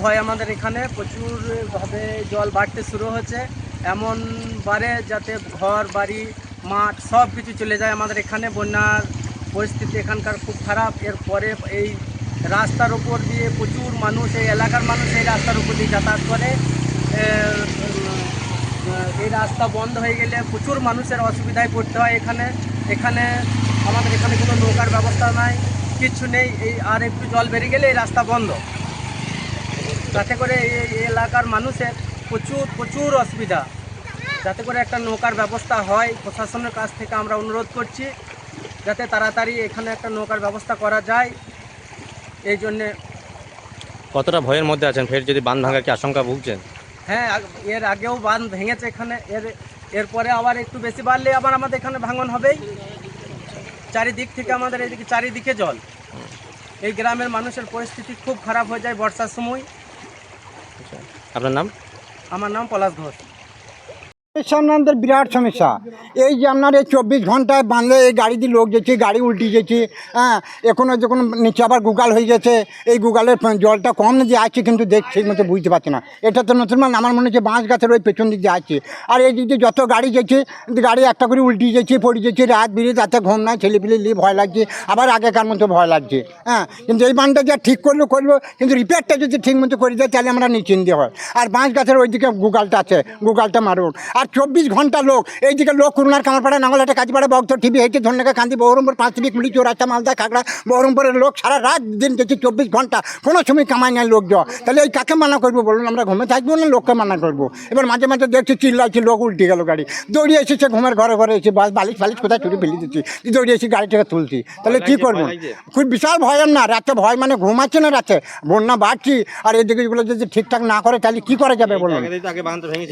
ভয় আমাদের এখানে। প্রচুরভাবে জল বাড়তে শুরু হয়েছে। এমন বারে যাতে ঘর, বাড়ি, মাঠ সব কিছু চলে যায় আমাদের এখানে। বন্যার পরিস্থিতি এখানকার খুব খারাপ। এরপরে এই রাস্তার উপর দিয়ে প্রচুর মানুষ, এই এলাকার মানুষ এই রাস্তার উপর দিয়ে যাতায়াত করে। এই রাস্তা বন্ধ হয়ে গেলে প্রচুর মানুষের অসুবিধায় পড়তে হয় এখানে। এখানে আমাদের এখানে কোনো নৌকার ব্যবস্থা নাই কিচ্ছু নেই। এই আর একটু জল বেরিয়ে গেলে এই রাস্তা বন্ধ। যাতে করে এই এই এলাকার মানুষের প্রচুর প্রচুর অসুবিধা। যাতে করে একটা নৌকার ব্যবস্থা হয় প্রশাসনের কাছ থেকে আমরা অনুরোধ করছি যাতে তাড়াতাড়ি এখানে একটা নৌকার ব্যবস্থা করা যায়। এই জন্যে কতটা ভয়ের মধ্যে আছেন? ফের যদি বাঁধ ভাঙার কি আশঙ্কা ভুগছেন? হ্যাঁ এর আগেও বাঁধ ভেঙেছে এখানে। এর এরপরে আবার একটু বেশি বাড়লে আবার আমাদের এখানে ভাঙন হবেই। চারিদিক থেকে আমাদের এদিকে চারিদিকে জল। এই গ্রামের মানুষের পরিস্থিতি খুব খারাপ হয়ে যায় বর্ষার সময়। আপনার নাম? আমার নাম পলাশ ঘোষ। সামনে আমাদের বিরাট সমস্যা। এই যে আপনার এই চব্বিশ ঘন্টায় বাঁধলে এই গাড়ি দিয়ে লোক যেছে গাড়ি উল্টি যেছে হ্যাঁ এখনও যখন নিচে আবার গুগাল হয়ে গেছে, এই গুগালের জলটা কম না দিয়ে আছে কিন্তু দেখ ঠিক মতো বুঝতে পারছি না। এটা তো নতুন মানে আমার মনে হচ্ছে বাঁশ গাছের ওই পেছন দিক দিয়ে আছে। আর এই দিক দিয়ে যত গাড়ি যেছে গাড়ি একটা করে উল্টি যেছে পড়ে যেছে রাত বিরে তাতে ঘুম নাই ছেলে পিলে নিয়ে ভয় লাগছে, আবার আগেকার মতো ভয় লাগছে হ্যাঁ কিন্তু এই বাঁধটা যা ঠিক করল করল, কিন্তু রিপেয়ারটা যদি ঠিক মতো করে দেয়, তাহলে আমরা নিশ্চিন্তে হয়। আর বাঁশ গাছের ওইদিকে গুগালটা আছে, গুগালটা মারুন আর চব্বিশ ঘণ্টা লোক। এইদিকে লোক করুণার কামারপাড়া নাঙ্গলাটা কাজপাড়া বক্ত টিভি হেঁটে ধন্যকা কান্দি বহরমপুর পাঁচ টিভি কুড়ি চৌরাস্তা মালদা খাগড়া বহরমপুরের লোক সারা রাত দিন দেখছি চব্বিশ ঘণ্টা। কোনো সময় কামাই নাই লোক যাওয়া তাহলে এই কাকে মানা করব বলুন? আমরা ঘুমে থাকব না লোককে মানা করব? এবার মাঝে মাঝে দেখছি চিল্লাইছি লোক উল্টে গেল গাড়ি। দৌড়িয়ে এসেছে ঘুমের ঘরে ঘরে এসে বাস বালিশ ফালিশ কোথায় চুরি ফেলে দিচ্ছি? দৌড়িয়ে এসে গাড়িটাকে তুলছি। তাহলে কী করব? খুব বিশাল ভয় না রাতে ভয় মানে ঘুমাচ্ছে না রাতে? বন্যা বাড়ছি আর এদিকে এগুলো যদি ঠিকঠাক না করে তাহলে কী করা যাবে বলুন?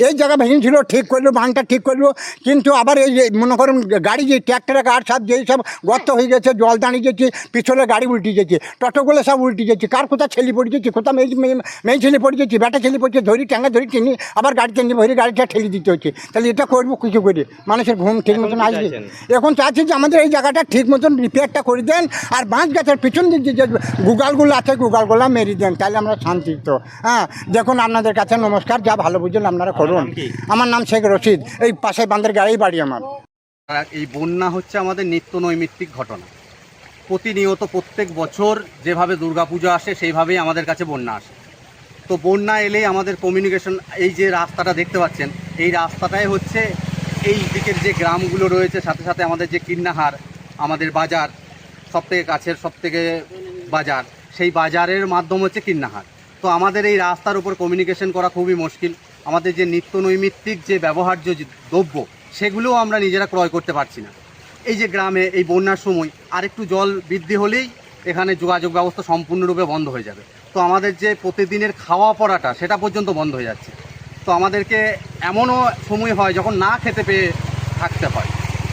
এই জায়গা ভেঙেছিল ঠিক করল বানটা ঠিক করল কিন্তু আবার এই যে মনে করুন গাড়ি যে ট্র্যাক্টরে কার সব যেই সব গর্ত হয়ে। গেছে জল দাঁড়িয়ে গেছে পিছনে গাড়ি উল্টে গেছে টোটোগুলো সব উল্টে গেছে কার কোথাও ছেলে পড়ে গেছে কোথাও মেয়ে মেয়ে- ছেলে পড়ে গেছে বেটা ছেলে পড়ছে ধরি ট্যাঙ্গা ধরি টেনে আবার গাড়ি টেনে ভরে গাড়িটা ঠেলে দিতে হচ্ছে। তাহলে এটা করব কিছু করে মানুষের ঘুম ঠিক মতন আসবে। এখন চাচ্ছি যে আমাদের এই জায়গাটা ঠিক মতন রিপেয়ারটা করে দেন আর বাঁশ গাছের পিছন দিক দিয়ে যে গুগালগুলো আছে গুগালগুলো মেরে দেন তাহলে আমরা শান্তি তো হ্যাঁ দেখুন আপনাদের কাছে নমস্কার যা ভালো বুঝলেন আপনারা করুন। আমার নাম শেখ রশিদ, এই পাশে বান্দের গাড়ি বাড়ি আমার। এই বন্যা হচ্ছে আমাদের নিত্য নৈমিত্তিক ঘটনা। প্রতিনিয়ত প্রত্যেক বছর যেভাবে দুর্গাপুজো আসে, সেইভাবেই আমাদের কাছে বন্যা আসে। তো বন্যা এলেই আমাদের কমিউনিকেশন এই যে রাস্তাটা দেখতে পাচ্ছেন, এই রাস্তাটাই হচ্ছে এই দিকের যে গ্রামগুলো রয়েছে, সাথে সাথে আমাদের যে কিন্নাহার, আমাদের বাজার সব থেকে কাছের সব থেকে বাজার, সেই বাজারের মাধ্যম হচ্ছে কিন্নাহার। তো আমাদের এই রাস্তার উপর কমিউনিকেশন করা খুবই মুশকিল। আমাদের যে নিত্য নৈমিত্তিক যে ব্যবহার্য দ্রব্য, সেগুলোও আমরা নিজেরা ক্রয় করতে পারছি না। এই যে গ্রামে এই বন্যার সময় আরেকটু জল বৃদ্ধি হলেই এখানে যোগাযোগ ব্যবস্থা সম্পূর্ণরূপে বন্ধ হয়ে যাবে। তো আমাদের যে প্রতিদিনের খাওয়া পড়াটা সেটা পর্যন্ত বন্ধ হয়ে যাচ্ছে। তো আমাদেরকে এমনও সময় হয় যখন না খেতে পেয়ে থাকতে হয়।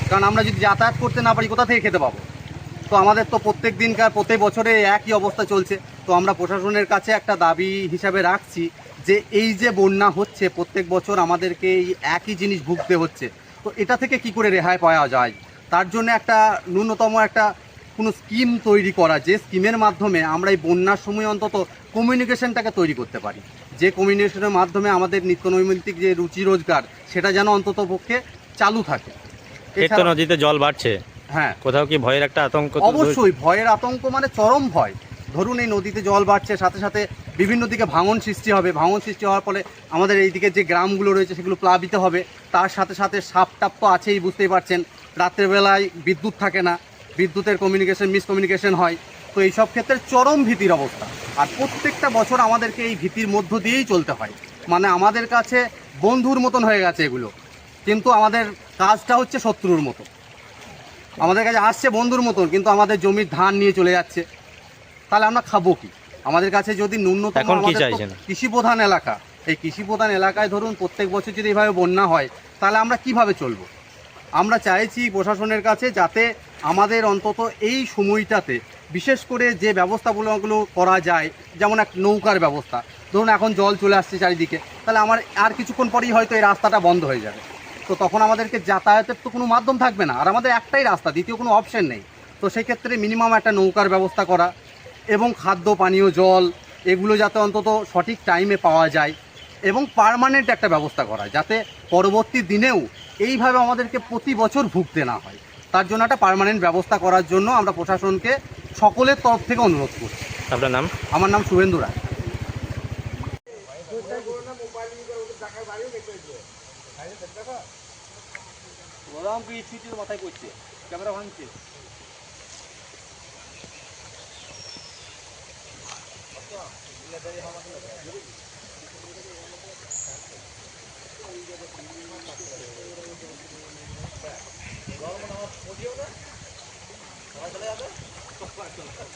কারণ আমরা যদি যাতায়াত করতে না পারি, কোথা থেকে খেতে পাবো? তো আমাদের তো প্রত্যেক দিনকার, প্রত্যেক বছরে একই অবস্থা চলছে। তো আমরা প্রশাসনের কাছে একটা দাবি হিসাবে রাখছি যে এই যে বন্যা হচ্ছে প্রত্যেক বছর আমাদেরকে এই একই জিনিস ভুগতে হচ্ছে। তো এটা থেকে কি করে রেহাই পাওয়া যায়? তার জন্য একটা ন্যূনতম একটা কোনো স্কিম তৈরি করা যে স্কিমের মাধ্যমে আমরা এই বন্যার সময় অন্তত কমিউনিকেশনটাকে তৈরি করতে পারি। যে কমিউনিকেশনের মাধ্যমে আমাদের নিত্য নৈমিত্তিক যে রুচি রোজগার সেটা যেন অন্তত পক্ষে চালু থাকে। নদীতে জল বাড়ছে। হ্যাঁ। কোথাও কি ভয়ের একটা আতঙ্ক অবশ্যই ভয়ের আতঙ্ক মানে চরম ভয়। ধরুন এই নদীতে জল বাড়ছে, সাথে সাথে বিভিন্ন দিকে ভাঙন সৃষ্টি হবে। ভাঙন সৃষ্টি হওয়ার ফলে আমাদের এইদিকে যে গ্রামগুলো রয়েছে, সেগুলো প্লাবিত হবে। তার সাথে সাথে সাপ টাপ তো আছেই, বুঝতেই পারছেন। রাত্রেবেলায় বিদ্যুৎ থাকে না, বিদ্যুতের কমিউনিকেশন মিসকমিউনিকেশন হয়। তো এইসব ক্ষেত্রে চরম ভীতির অবস্থা। আর প্রত্যেকটা বছর আমাদেরকে এই ভীতির মধ্য দিয়েই চলতে হয়। মানে আমাদের কাছে বন্ধুর মতন হয়ে গেছে এগুলো। কিন্তু আমাদের কাজটা হচ্ছে শত্রুর মতো। আমাদের কাছে আসছে বন্ধুর মতন, কিন্তু আমাদের জমির ধান নিয়ে চলে যাচ্ছে। তাহলে আমরা খাব কি? আমাদের কাছে যদি ন্যূনতম এখন কি আমাদের চাইছেন? কৃষি প্রধান এলাকা এই কৃষি প্রধান এলাকায় ধরুন প্রত্যেক বছর যদি এইভাবে বন্যা হয় তাহলে আমরা কীভাবে চলবো? আমরা চাইছি প্রশাসনের কাছে যাতে আমাদের অন্তত এই সময়টাতে বিশেষ করে যে ব্যবস্থাগুলোগুলো করা যায় যেমন এক নৌকার ব্যবস্থা ধরুন এখন জল চলে আসছে চারিদিকে তাহলে আমার আর কিছুক্ষণ পরেই হয়তো এই রাস্তাটা বন্ধ হয়ে যাবে। তো তখন আমাদেরকে যাতায়াতের তো কোনো মাধ্যম থাকবে না আর আমাদের একটাই রাস্তা দ্বিতীয় কোনো অপশন নেই। তো সেক্ষেত্রে মিনিমাম একটা নৌকার ব্যবস্থা করা এবং খাদ্য পানীয় জল এগুলো যাতে অন্তত সঠিক টাইমে পাওয়া যায় এবং পারমানেন্ট একটা ব্যবস্থা করা যাতে পরবর্তী দিনেও এইভাবে আমাদেরকে প্রতি বছর ভুগতে না হয়। তার জন্য একটা পারমানেন্ট ব্যবস্থা করার জন্য আমরা প্রশাসনকে সকলের তরফ থেকে অনুরোধ করছি। আপনার নাম? আমার নাম শুভেন্দু রায়। মাথায় ক্যামেরা ভাঙছে। Gol mu? Ne oluyor lan? Ne oluyor lan? Toplar toplar.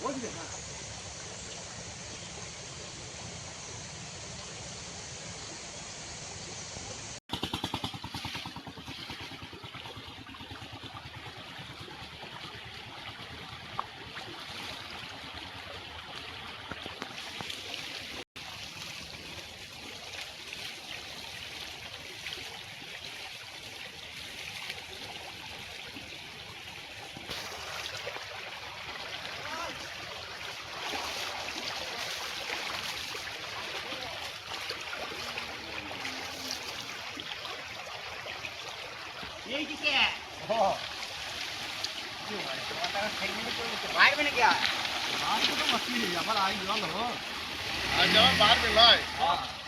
我去给看 क्या है हाँ तो मछली है यहाँ पर आई जो लो जब बाहर में लाए हाँ